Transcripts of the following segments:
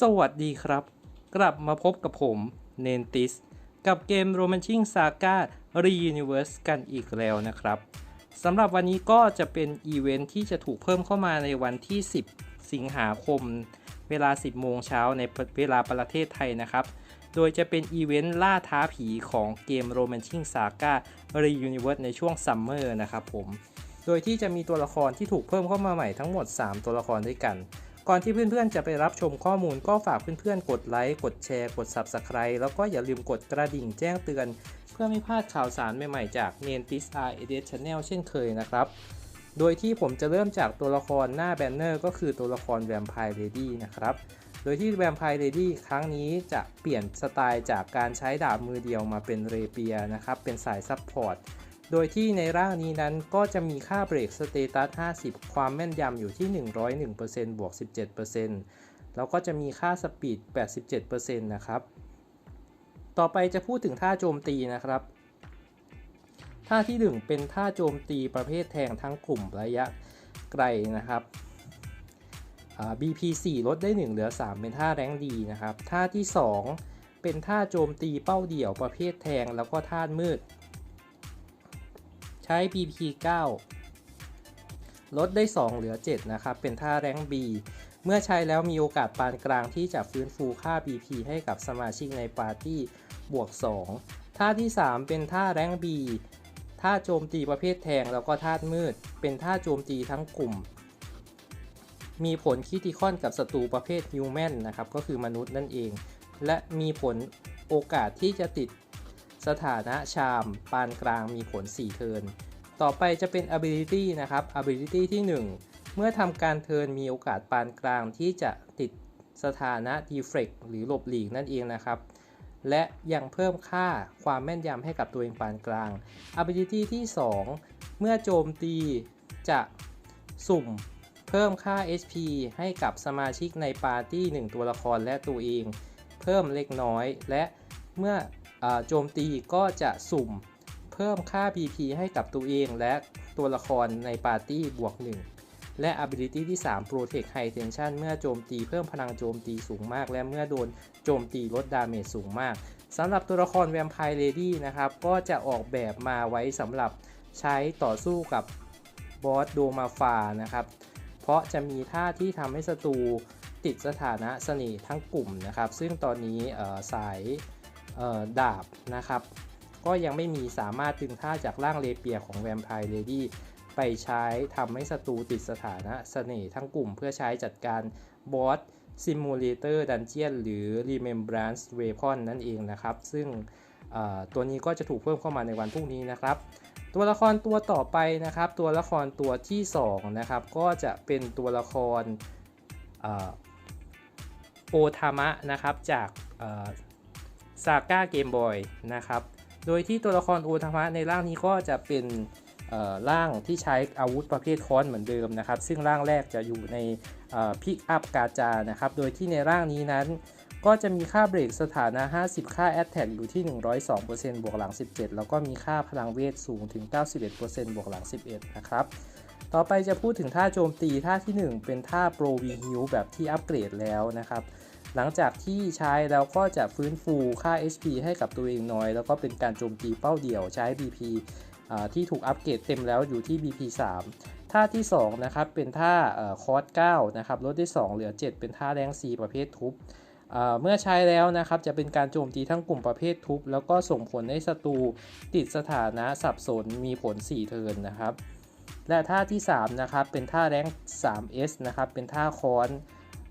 สวัสดีครับ กลับมาพบกับผมเนนติส กับเกม Romancing Saga Reuniverse กันอีกแล้วนะครับสำหรับวันนี้ก็จะเป็นอีเวนท์ที่จะถูกเพิ่มเข้ามาในวันที่ 10 สิงหาคม เวลา 10 โมงเช้าในเวลาประเทศไทยนะครับ โดยจะเป็นอีเวนต์ล่าท้าผีของเกม Romancing Saga Reuniverse ในช่วงซัมเมอร์นะครับผม โดยที่จะมีตัวละครที่ถูกเพิ่มเข้ามาใหม่ทั้งหมด 3 ตัวละครด้วยกัน ก่อนที่เพื่อนๆจะไปรับชมข้อมูลก็ฝากเพื่อนๆ กดไลค์ กดแชร์ กด Subscribe แล้วก็อย่าลืมกดกระดิ่งแจ้งเตือน เพื่อไม่พลาดข่าวสารใหม่ๆ จาก n a n t i s R e d i t Channel เช่นเคยนะครับ โดยที่ผมจะเริ่มจากตัวละครหน้าแบนเนอร์ก็คือตัวละครแวมไพร์เลดี้นะครับ โดยที่แวมไพร์เลดี้ครั้งนี้จะเปลี่ยนสไตล์จากการใช้ดาบมือเดียวมาเป็นเรเปียนะครับ เป็นสายซับพอร์ต โดยที่ในร่างนี้นั้นก็จะมีค่าเบรกสเตตัส 50 ความแม่นยำอยู่ที่ 101%บวก 17%แล้วก็จะมีค่าสปีด 87%นะครับ ต่อไปจะพูดถึงท่าโจมตีนะครับ ท่าที่ 1 เป็นท่าโจมตีประเภทแทงทั้งกลุ่มระยะไกลนะครับ BP 4 ลดได้ 1 เหลือ 3 เป็นท่าแรงดีนะครับ ท่าที่ 2 เป็นท่าโจมตีเป้าเดี่ยวประเภทแทงแล้วก็ท่ามืด ช้ BP 9 ลดได้ 2 เหลือ 7 นะครับ เป็นท่าแรง B เมื่อใช้แล้วมีโอกาสปานกลางที่จะฟื้นฟูค่า BP ให้กับสมาชิกในปาร์ตี้บวก 2 ท่าที่ 3 เป็นท่าแรง B ท่าโจมตีประเภทแทงแล้วก็ท่ามืด เป็นท่าโจมตีทั้งกลุ่ม มีผลคิติคอนกับศัตรูประเภทฮิวแมนนะครับ ก็คือมนุษย์นั่นเอง และมีผลโอกาสที่จะติด สถานะชาม ปานกลางมีผล 4 เทิร์น ต่อไปจะเป็น ability นะครับ ability ที่ 1 เมื่อทำการเทิร์นมีโอกาสปานกลางที่จะติดสถานะ deflect หรือหลบหลีกนั่นเองนะครับ และยังเพิ่มค่าความแม่นยำให้กับตัวเองปานกลาง ability ที่ 2 เมื่อโจมตีจะสุ่มเพิ่มค่า HP ให้กับสมาชิกในปาร์ตี้ 1 ตัวละครและตัวเอง เพิ่มเล็กน้อยและเมื่ออ โจมตีก็จะสุ่มเพิ่มค่า PP ให้กับตัวเองและตัวละครในปาร์ตี้บวก 1 และ ability ที่ 3 Protect High Tension เมื่อโจมตีเพิ่มพลังโจมตีสูงมาก และเมื่อโดนโจมตีลดดาเมจสูงมากสำหรับตัวละคร Vampire Lady นะครับก็จะออกแบบมาไว้สำหรับใช้ต่อสู้กับบอสโดมาฟานะครับ เพราะจะมีท่าที่ทำให้ศัตรูติดสถานะเสน่ห์ทั้งกลุ่มนะครับ ซึ่งตอนนี้สาย ดาบนะครับ ก็ยังไม่มีสามารถดึงท่าจากร่างเลเปียของแวมไพร์เลดี้ไปใช้ทำให้ศัตรูติดสถานะเสน่ห์ทั้งกลุ่มเพื่อใช้จัดการบอสซิมูเลเตอร์ดันเจียนหรือ Remembrance Weapon นั่นเองนะครับ ซึ่งตัวนี้ก็จะถูกเพิ่มเข้ามาในวันพรุ่งนี้นะครับ ตัวละครตัวต่อไปนะครับ ตัวละครตัวที่2นะครับก็จะเป็นตัวละครโอทามะนะครับจาก ซาก้าเกมบอยนะครับ โดยที่ตัวละครโอทามะในร่างนี้ก็จะเป็นร่างที่ใช้อาวุธประเภทค้อนเหมือนเดิมนะครับ ซึ่งร่างแรกจะอยู่ในพิกอัพกาจานะครับ โดยที่ในร่างนี้นั้น ก็จะมีค่าเบรกสถานะ 50 ค่าแอตแทกอยู่ที่ 102%บวกหลัง 17 แล้วก็มีค่าพลังเวทสูงถึง 91%บวกหลัง 11 นะครับ ต่อไปจะพูดถึงท่าโจมตีท่าที่ 1 เป็นท่าโปรวีฮิวแบบที่อัปเกรดแล้วนะครับ หลังจากที่ใช้แล้วก็จะฟื้นฟูค่า HP ให้กับตัวเองน้อย แล้วก็เป็นการโจมตีเป้าเดี่ยวใช้ BP ที่ถูกอัปเกรดเต็มแล้วอยู่ที่ BP 3ท่าที่2นะครับเป็นท่าคอร์ส9นะครับลดได้ 2 เหลือ 7 เป็นท่าแรง C ประเภททุบเมื่อใช้แล้วนะครับจะเป็นการโจมตีทั้งกลุ่มประเภททุบ แล้วก็ส่งผลให้ศัตรูติดสถานะสับสนมีผล 4 เทิร์นนะครับ และท่าที่3นะครับเป็นท่าแรง 3S นะครับเป็นท่าคอน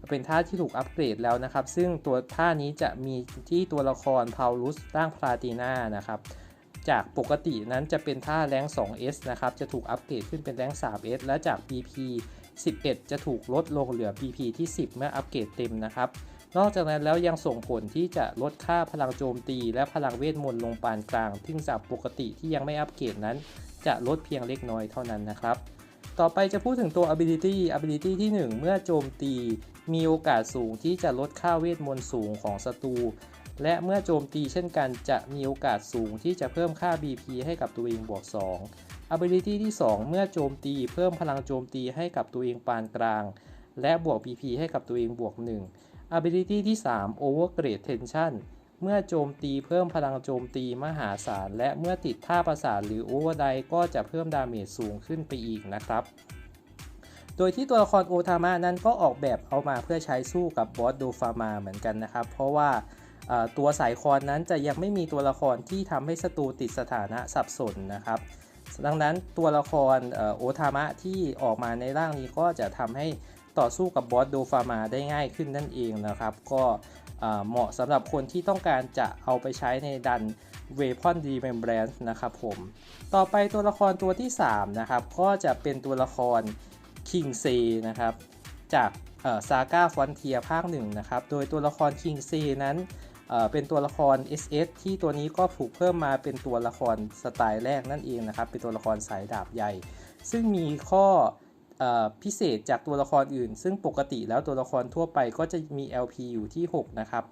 เป็นท่าที่ถูกอัปเกรดแล้วนะครับ ซึ่งตัวท่านี้จะมีที่ตัวละครพาวลุสร่างพลาติน่านะครับจากปกตินั้นจะเป็นท่าแรง 2S นะครับ จะถูกอัปเกรดขึ้นเป็นแรง 3S และจาก BP 11 จะถูกลดลงเหลือ BP ที่ 10 เมื่ออัปเกรดเต็มนะครับ นอกจากนั้นแล้วยังส่งผลที่จะลดค่าพลังโจมตี และพลังเวทมนต์ลงปานกลางที่จากปกติที่ยังไม่อัปเกรดนั้น จะลดเพียงเล็กน้อยเท่านั้นนะครับ ต่อไปจะพูดถึงตัว ability ability ที่ 1 เมื่อโจมตี มีโอกาสสูงที่จะลดค่าเวทมนต์สูงของศัตรู และเมื่อโจมตีเช่นกันจะมีโอกาสสูงที่จะเพิ่มค่า BP ให้กับตัวเองบวก 2 Ability ที่ 2 เมื่อโจมตี เพิ่มพลังโจมตีให้กับตัวเองปานกลาง และบวก BP ให้กับตัวเองบวก 1 ability ที่ 3 overgrade tension เมื่อโจมตีเพิ่มพลังโจมตีมหาศาล และเมื่อติดท่าประสาทหรือ overdrive ก็จะเพิ่มดาเมจสูงขึ้นไปอีกนะครับ โดยที่ตัวละครโอทามะนั้นก็ออกแบบเอามาเพื่อใช้สู้กับบอสโดฟามาเหมือนกันนะครับ เพราะว่าตัวสายคอนนั้นจะยังไม่มีตัวละครที่ทำให้ศัตรูติดสถานะสับสนนะครับดังนั้นตัวละครโอทามะที่ออกมาในร่างนี้ก็จะทำให้ต่อสู้กับบอสโดฟามาได้ง่ายขึ้นนั่นเองนะครับ ก็ เหมาะสำหรับคนที่ต้องการจะเอาไปใช้ในดัน Weapon Remembrance นะครับผม ต่อไปตัวละครตัวที่ 3 นะครับ ก็จะเป็นตัวละคร King s e นะครับ จากซาก้าฟอนเทียภาคหนึ่งนะครับ โดยตัวละคร King s e นั้นเป็นตัวละคร SS ที่ตัวนี้ก็ถูกเพิ่มมาเป็นตัวละครสไตล์แรกนั่นเองนะครับ เป็นตัวละครสายดาบใหญ่ ซึ่งมีข้อ พิเศษจากตัวละครอื่น ซึ่งปกติแล้วตัวละครทั่วไปก็จะมี LP อยู่ที่ 6 นะครับ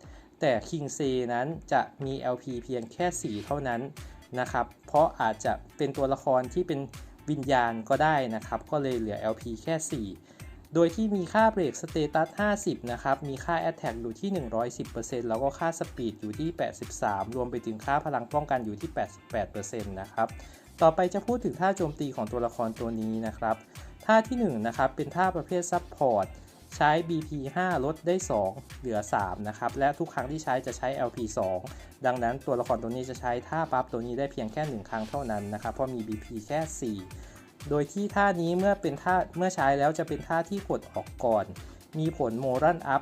แต่ King s e นั้นจะมี LP เพียงแค่ 4 เท่านั้นนะครับ เพราะอาจจะเป็นตัวละครที่เป็นวิญญาณก็ได้นะครับ ก็เลยเหลือ LP แค่ 4 โดยที่มีค่าเบรกสเตตัส 50 นะครับ มีค่า Attack อยู่ที่ 110%แล้วก็ค่าสปีดอยู่ที่ 83 รวมไปถึงค่าพลังป้องกันอยู่ที่ 88%นะครับ ต่อไปจะพูดถึงท่าโจมตีของตัวละครตัวนี้นะครับ ท่าที่ 1 นะครับ เป็นท่าประเภทซับพอร์ตใช้ BP 5 ลดได้ 2 เหลือ 3 นะครับ และทุกครั้งที่ใช้จะใช้ LP 2 ดังนั้นตัวละครตัวนี้จะใช้ท่าปั๊บตัวนี้ได้เพียงแค่ 1 ครั้งเท่านั้นนะครับ เพราะมี BP แค่ 4 โดยที่ท่านี้เมื่อเป็นท่าเมื่อใช้แล้วจะเป็นท่าที่กดออกก่อน มีผลโมรันอัพ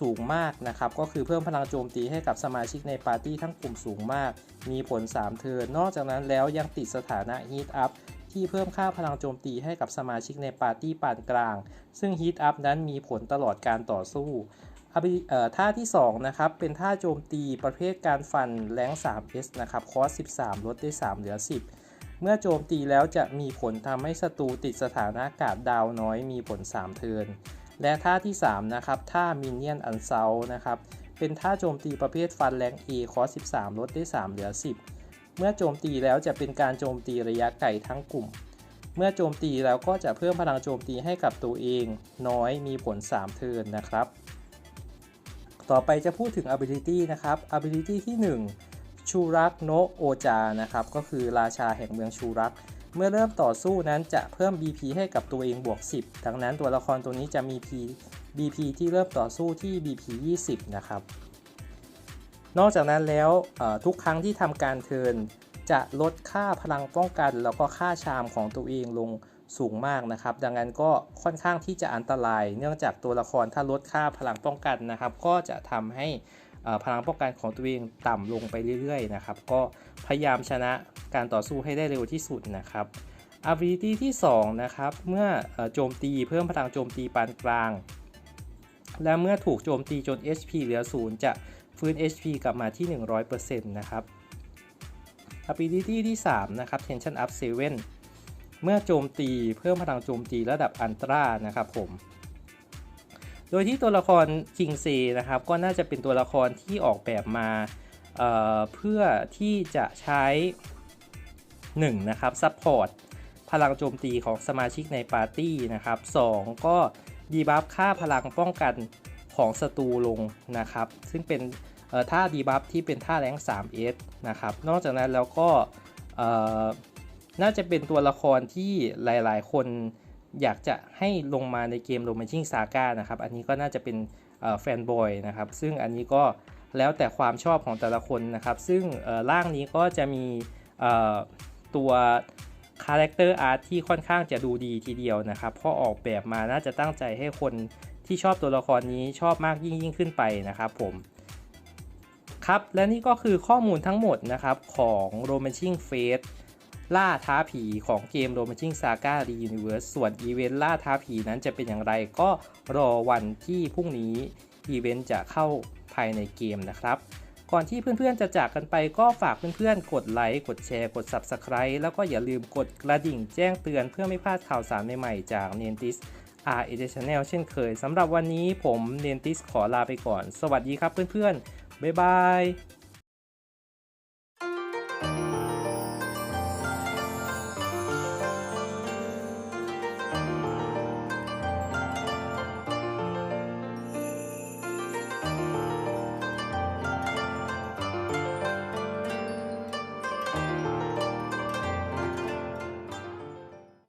สูงมากนะครับ ก็คือเพิ่มพลังโจมตีให้กับสมาชิกในปาร์ตี้ทั้งกลุ่มสูงมาก มีผล 3 เทิร์น นอกจากนั้นแล้วยังติดสถานะฮีทอัพ ที่เพิ่มค่าพลังโจมตีให้กับสมาชิกในปาร์ตี้ปานกลาง ซึ่งฮีทอัพนั้นมีผลตลอดการต่อสู้ท่าที่2นะครับเป็นท่าโจมตีประเภทการฟันแรง 3S นะครับคอส 13 ลดได้ 3 เหลือ 10 เมื่อโจมตีแล้วจะมีผลทำให้ศัตรูติดสถานะกาดดาวน้อยมีผล 3 เทินและท่าที่3นะครับท่ามินเนี่ยนอันเซลนะครับเป็นท่าโจมตีประเภทฟันแรง A คอส 13 ลดได้ 3 เหลือ 10 เมื่อโจมตีแล้วจะเป็นการโจมตีระยะไกลทั้งกลุ่ม เมื่อโจมตีแล้วก็จะเพิ่มพลังโจมตีให้กับตัวเอง น้อยมีผล 3 เทิร์นนะครับ ต่อไปจะพูดถึง ability นะครับ ability ที่ 1 ชูรักโนโอจานะครับ ก็คือราชาแห่งเมืองชูรัก เมื่อเริ่มต่อสู้นั้นจะเพิ่ม BP ให้กับตัวเองบวก 10 ดังนั้นตัวละครตัวนี้จะมี P BP ที่เริ่มต่อสู้ที่ BP 20 นะครับ นอกจากนั้นแล้วทุกครั้งที่ทำการเทินจะลดค่าพลังป้องกัน แล้วก็ค่าชามของตัวเองลงสูงมากนะครับ ดังนั้นก็ค่อนข้างที่จะอันตราย เนื่องจากตัวละครถ้าลดค่าพลังป้องกันนะครับ ก็จะทำให้พลังป้องกันของตัวเองต่ำลงไปเรื่อยๆนะครับ ก็พยายามชนะการต่อสู้ให้ได้เร็วที่สุดนะครับ ability ที่2นะครับเมื่อโจมตีเพิ่มพลังโจมตีปานกลาง และเมื่อถูกโจมตีจน HP เหลือศูนย์จะ ฟื้น HP กลับมาที่ 100%นะครับ ability ที่ 3 นะครับ tension up 7 เมื่อโจมตีเพิ่มพลังโจมตีระดับอันตรานะครับผม โดยที่ตัวละครคิงเซนะครับ ก็น่าจะเป็นตัวละครที่ออกแบบมาเเพื่อที่จะใช้ 1. นะครับซัพพอร์ตพลังโจมตีของสมาชิกในปาร์ตี้นะครับ 2. ก็ดีบัฟค่าพลังป้องกันของศัตรูลงนะครับ ซึ่งเป็น ท่าดีบัฟที่เป็นท่าแรง 3S นะครับ นอกจากนั้นแล้วก็น่าจะเป็นตัวละครที่หลายๆ คนอยากจะให้ลงมาในเกมโรมาชิงซาก้านะครับ อันนี้ก็น่าจะเป็นแฟนบอยนะครับ ซึ่งอันนี้ก็แล้วแต่ความชอบของแต่ละคนนะครับ ซึ่งร่างนี้ก็จะมีตัวคาแรคเตอร์อาร์ตที่ค่อนข้างจะดูดีทีเดียวนะครับเพราะออกแบบมาน่าจะตั้งใจให้คนที่ชอบตัวละครนี้ชอบมากยิ่งยิ่งขึ้นไปนะครับผม ครับ และนี่ก็คือข้อมูลทั้งหมดนะครับของ r o m a n c i n g Fate ล่าท้าผีของเกม r o m a n c i n g Saga Reuniverse ส่วนอีเวนต์ล่าท้าผีนั้นจะเป็นอย่างไรก็รอวันที่พรุ่งนี้อีเวนต์จะเข้าภายในเกมนะครับ ก่อนที่เพื่อนๆจะจากกันไปก็ฝากเพื่อนๆ กดไลค์ กดแชร์ กด Subscribe แล้วก็อย่าลืมกดกระดิ่งแจ้งเตือนเพื่อไม่พลาดข่าวสารใหม่ๆจาก n e n t i s R e d i t i o n เช่นเคยสำหรับวันนี้ผม n e n t i s ขอลาไปก่อน สวัสดีครับเพื่อนๆ บ๊ายบาย